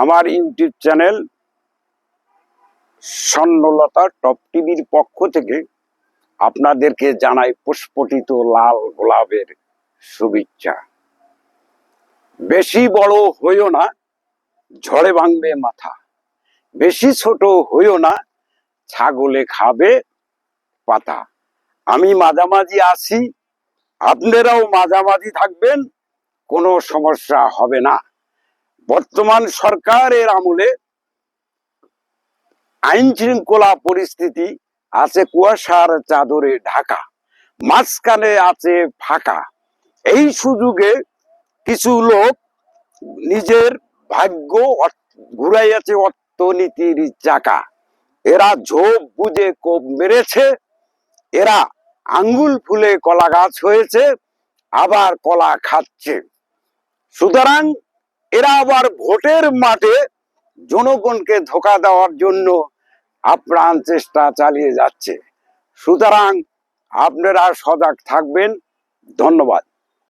আমার YouTube channel স্বর্ণলতা top টিভির পক্ষ থেকে আপনাদেরকে জানাই পুষ্পটিত লাল গোলাপের শুভেচ্ছা। বেশি বড় হইও না, ঝড়ে ভাঙবে মাথা। বেশি ছোট হইও না, ছাগলে খাবে পাতা। আমি মাঝামাঝি আছি, আপনারাও মাঝামাঝি থাকবেন, কোনো সমস্যা হবে না। বর্তমান সরকারের আমলে আইন শৃঙ্খলা পরিস্থিতি আছে কুয়াশার চাদরে ঢাকা, মাঝখানে আছে ফাঁকা। এই সুযোগে কিছু লোক নিজের ভাগ্য ঘুরাইয়াছে অর্থনীতির চাকা। এরা ঝোপ বুঝে কোপ মেরেছে, এরা আঙ্গুল ফুলে কলা গাছ হয়েছে, আবার কলা খাচ্ছে। সুতরাং এরা আবার ভোটের মাঠে জনগণকে ধোকা দেওয়ার জন্য আপ্রাণ চেষ্টা চালিয়ে যাচ্ছে। সুতরাং আপনারা সজাগ থাকবেন। ধন্যবাদ।